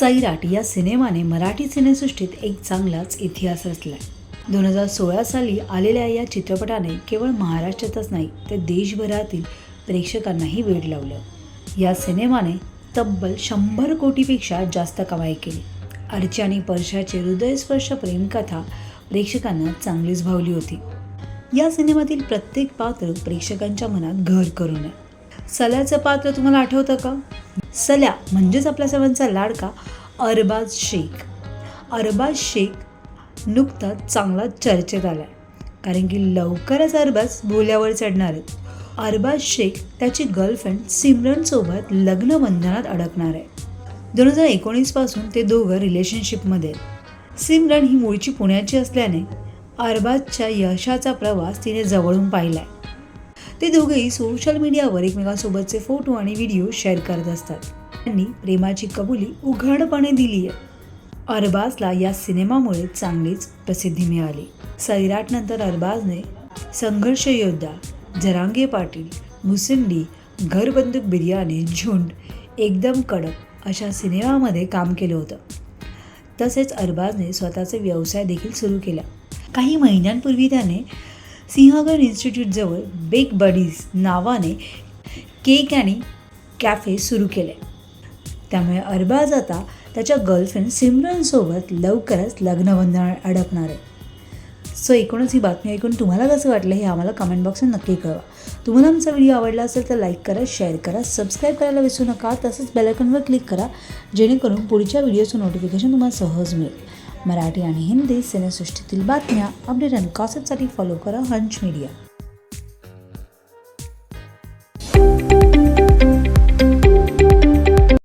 सैराट या सिनेमाने मराठी सिनेसृष्टीत एक चांगलाच इतिहास रचलाय. दोन हजार सोळा साली आलेल्या या चित्रपटाने केवळ महाराष्ट्रातच नाही तर देशभरातील प्रेक्षकांनाही वेड लावलं. या सिनेमाने तब्बल शंभर कोटीपेक्षा जास्त कमाई केली. अर्ची आणि परशाची हृदयस्पर्श प्रेमकथा प्रेक्षकांना चांगलीच भावली होती. या सिनेमातील प्रत्येक पात्र प्रेक्षकांच्या मनात घर करू नये सल्याचं पात्र तुम्हाला आठवतं का? सल्या म्हणजेच आपल्या सर्वांचा लाडका अरबाज शेख. अरबाज शेख नुकताच चांगला चर्चेत आला आहे कारण की लवकरच अरबाज बोल्यावर चढणार आहेत. अरबाज शेख त्याची गर्लफ्रेंड सिमरनसोबत लग्न बंधनात अडकणार आहे. दोन हजार एकोणीसपासून ते दोघं रिलेशनशिपमध्ये सिमरन ही मूळची पुण्याची असल्याने अरबाजच्या यशाचा प्रवास तिने जवळून पाहिला आहे ते दोघेही सोशल मीडियावर एकमेकांसोबतचे फोटो आणि व्हिडिओ शेअर करत असतात. त्यांनी प्रेमाची कबुली उघडपणे दिली आहे अरबाजला या सिनेमामुळे चांगलीच प्रसिद्धी मिळाली. सैराटनंतर अरबाजने संघर्ष योद्धा जरांगे पाटील मुसिंडी घरबंदूक बिर्याणी झुंड एकदम कडक अशा सिनेमामध्ये काम केलं होतं. तसेच अरबाजने स्वतःचे व्यवसाय देखील सुरू केला. काही महिन्यांपूर्वी त्याने सिंहगड इन्स्टिट्यूटजवळ बेक बडीज नावाने केक आणि कॅफे सुरू केले. त्यामुळे अरबाज आता त्याच्या गर्लफ्रेंड सिमरनसोबत लवकरच लग्नबंधन अडकणार आहे. सो एकूणच ही बातमी ऐकून तुम्हाला कसं वाटलं हे आम्हाला कमेंट बॉक्समध्ये नक्की कळवा. तुम्हाला आमचा व्हिडिओ आवडला असेल तर लाईक करा शेअर करा सबस्क्राईब करायला विसरू नका. तसंच बेलायकॉनवर क्लिक करा जेणेकरून पुढच्या व्हिडिओचं नोटिफिकेशन तुम्हाला सहज मिळेल. मराठी आणि हिंदी सिनेसृष्टीतील बातम्या अपडेट आणि कॉसेटसाठी फॉलो करा हंच मीडिया